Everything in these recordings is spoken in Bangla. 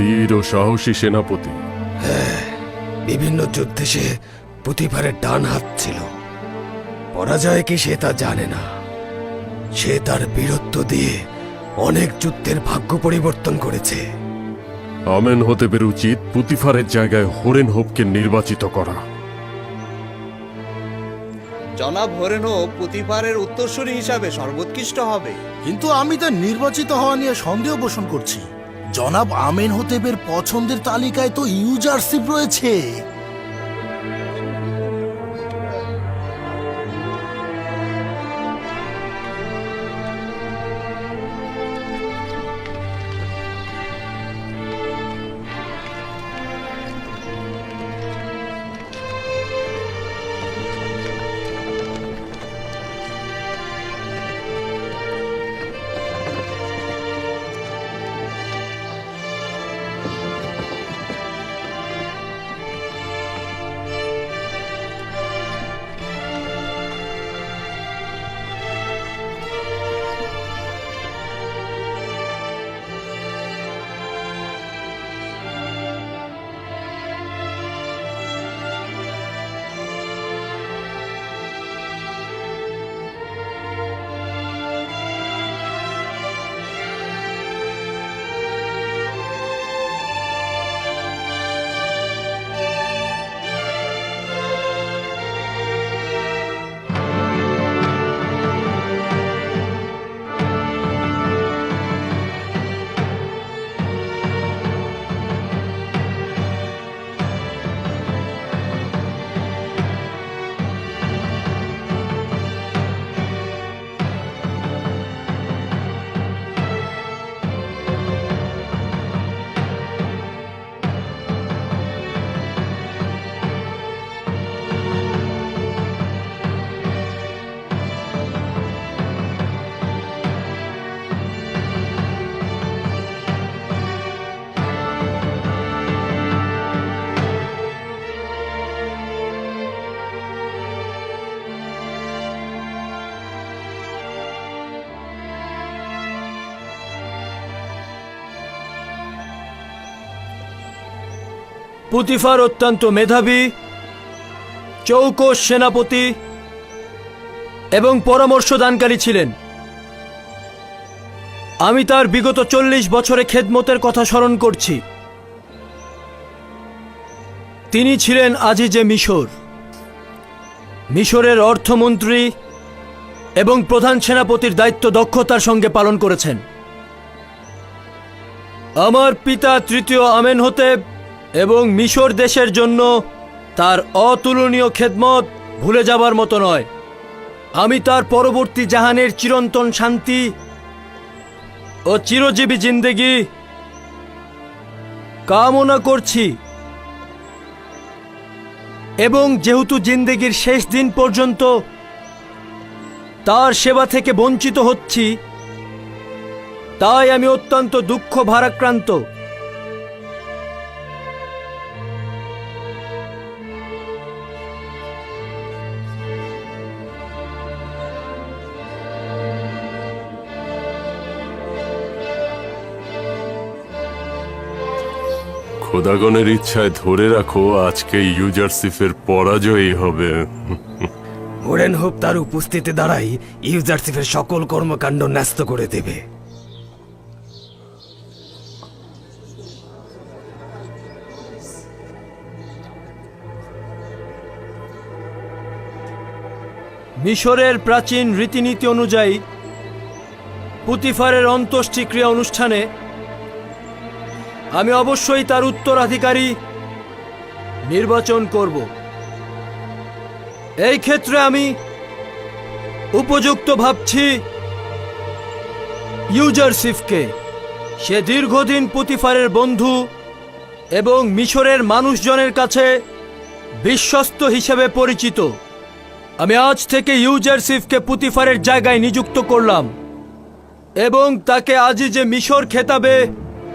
বীর ও সাহসী সেনাপতি। হ্যাঁ বিভিন্ন যুদ্ধে সে পুতিফারের ডান হাত ছিল। পরাজয় কি সে তা জানে না। সে তার বীরত্ব দিয়ে অনেক যুদ্ধের ভাগ্য পরিবর্তন করেছে। আমেন হতে পেরে উচিত পুতিফারের জায়গায় হরেন হোপকে নির্বাচিত করা। জনাব হরেনো পুতিফারের উত্তরসূরি হিসাবে সর্বোৎকৃষ্ট হবে। কিন্তু আমি তার নির্বাচিত হওয়া নিয়ে সন্দেহ পোষণ করছি। জনাব আমেন হোতেবের পছন্দের তালিকায় তো ইউজারশিপ রয়েছে। পুতিফার অত্যন্ত মেধাবী চৌকস সেনাপতি এবং পরামর্শদানকারী ছিলেন। আমি তার বিগত চল্লিশ বছরে খেদমতের কথা স্মরণ করছি। তিনি ছিলেন আজিজে মিশর। মিশরের অর্থমন্ত্রী এবং প্রধান সেনাপতির দায়িত্ব দক্ষতার সঙ্গে পালন করেছেন। আমার পিতা তৃতীয় আমেন হতে এবং মিশর দেশের জন্য তার অতুলনীয় খেদমত ভুলে যাবার মতো নয়। আমি তার পরবর্তী জাহানের চিরন্তন শান্তি ও চিরজীবী জিন্দেগি কামনা করছি। এবং যেহেতু জিন্দেগির শেষ দিন পর্যন্ত তার সেবা থেকে বঞ্চিত হচ্ছি, তাই আমি অত্যন্ত দুঃখ ভারাক্রান্ত। খোদাগণের ইচ্ছায় ধরে রাখো, আজকে ইউজারসিফের পরাজয়ই হবে। হোরেন হোপ তার উপস্থিতি দ্বারাই ইউজারশিপের সকল কর্মকাণ্ড ন্যস্ত করে দেবে। মিশরের প্রাচীন রীতিনীতি অনুযায়ী, পুতিফারের অন্ত্যেষ্টিক্রিয়া অনুষ্ঠানে আমি অবশ্যই তার উত্তরাধিকারী নির্বাচন করব। এই ক্ষেত্রে আমি উপযুক্ত ভাবছি ইউজারসিফকে সে দীর্ঘদিন পুতিফারের বন্ধু এবং মিশরের মানুষজনের কাছে বিশ্বস্ত হিসেবে পরিচিত। আমি আজ থেকে ইউজারসিফকে পুতিফারের জায়গায় নিযুক্ত করলাম এবং তাকে আজই যে মিশর খেতাবে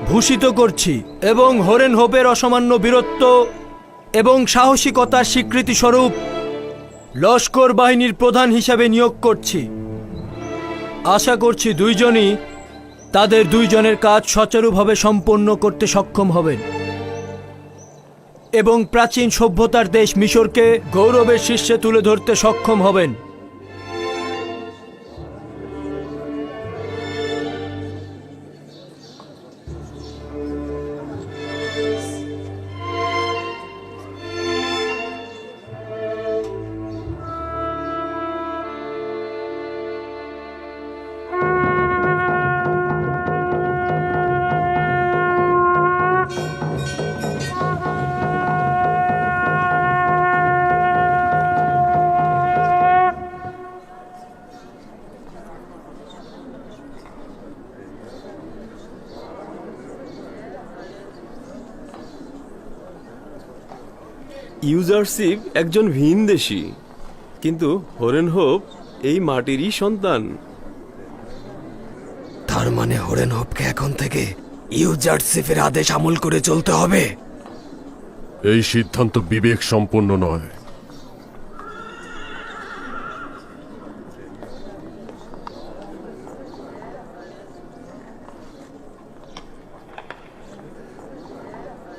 ভূষিত করছি এবং হরেন হোপের অসামান্য বীরত্ব এবং সাহসিকতার স্বীকৃতি স্বরূপ লস্কর বাহিনীর প্রধান হিসাবে নিয়োগ করছি। আশা করছি দুইজনই তাদের দুইজনের কাজ সচারুভাবে সম্পন্ন করতে সক্ষম হবেন। এবং প্রাচীন সভ্যতার দেশ মিশরকে গৌরবের শীর্ষে তুলে ধরতে সক্ষম হবেন। ইউজারশিপ একজন ভিনদেশী কিন্তু হরেন হোপ এই মাটিরই সন্তান। তার মানে হরেন হোপকে এখন থেকে ইউজারসিফের আদেশ আমল করে চলতে হবে। এই সিদ্ধান্ত বিবেক সম্পন্ন নয়।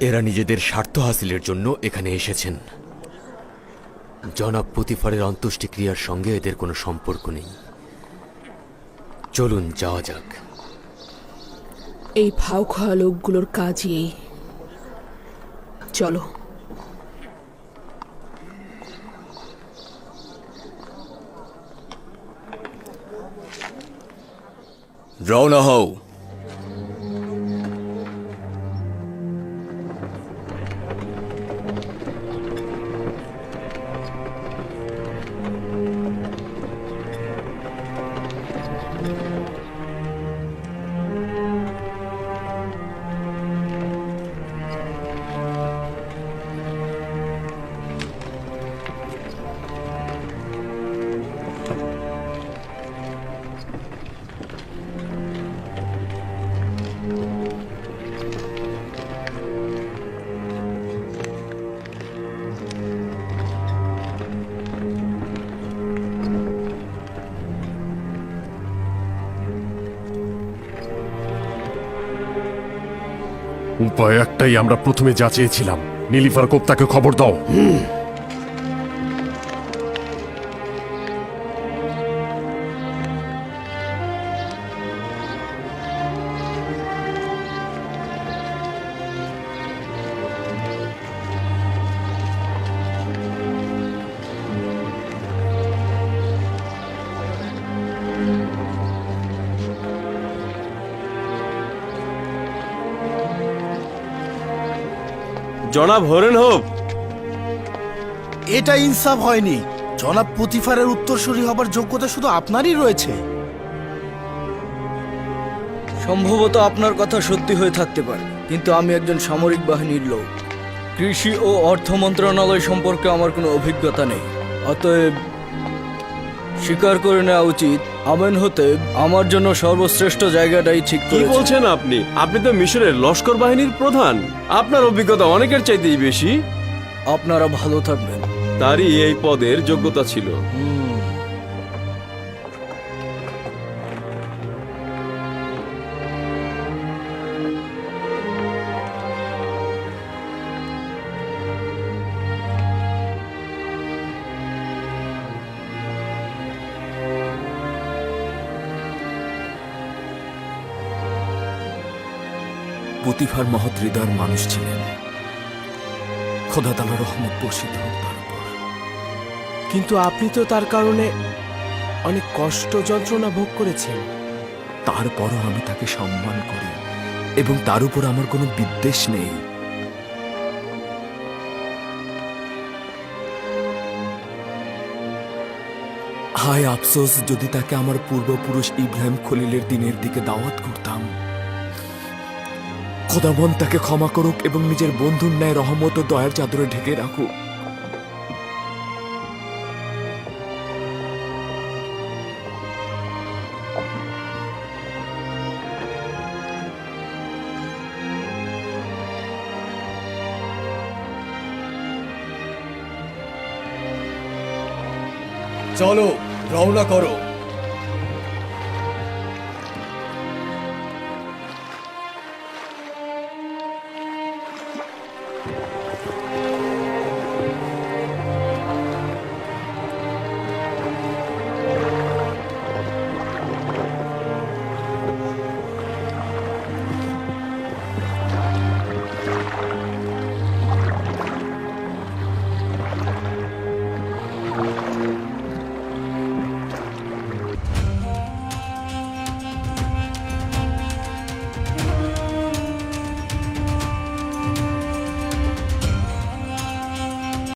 এরা নিজেদের স্বার্থ হাসিলের জন্য এখানে এসেছেন। জনাব পুতিফারের অন্ত্যেষ্টিক্রিয়ার সঙ্গে এদের কোনো সম্পর্ক নেই। চলুন যাওয়া যাক। এই ভাও খাওয়া লোকগুলোর কাজই এই। চলো। রওনা হও। উপায় একটাই আমরা প্রথমে যা চেয়েছিলাম। নীলিফার কোপ্তাকে খবর দাও। জনাব হরেন হোপ এটা ইনসাফ হয়নি। জনাব পুতিফারের উত্তরসূরি হবার যোগ্যতা শুধু আপনারই রয়েছে। সম্ভবত আপনার কথা সত্যি হয়ে থাকতে পারে কিন্তু আমি একজন সামরিক বাহিনীর লোক। কৃষি ও অর্থ মন্ত্রণালয় সম্পর্কে আমার কোনো অভিজ্ঞতা নেই। অতএব স্বীকার করে নেওয়া উচিত আমেন হতে আমার জন্য সর্বশ্রেষ্ঠ জায়গাটাই ঠিক কি করেছে। বলছেন আপনি? আপনি তো মিশরের লস্কর বাহিনীর প্রধান। আপনার অভিজ্ঞতা অনেকের চাইতেই বেশি। আপনারা ভালো থাকবেন। তারই এই পদের যোগ্যতা ছিল। পুতিফার মহৎ হৃদয়ের মানুষ ছিলেন। খোদা তালা রহমত বর্ষিত হোক তার উপর। কিন্তু আপনি তো তার কারণে অনেক কষ্ট যন্ত্রণা ভোগ করেছেন। তারপরও আমি তাকে সম্মান করি এবং তার উপর আমার কোনো বিদ্বেষ নেই। হায় আফসোস যদি তাকে আমার পূর্বপুরুষ ইব্রাহিম খলিলের দিনের দিকে দাওয়াত করতাম। খোদাবন তাকে ক্ষমা করুক এবং নিজের বন্ধুর ন্যায় রহমত ও দয়ার চাদরে ঢেকে রাখুক। চলো রওনা করো।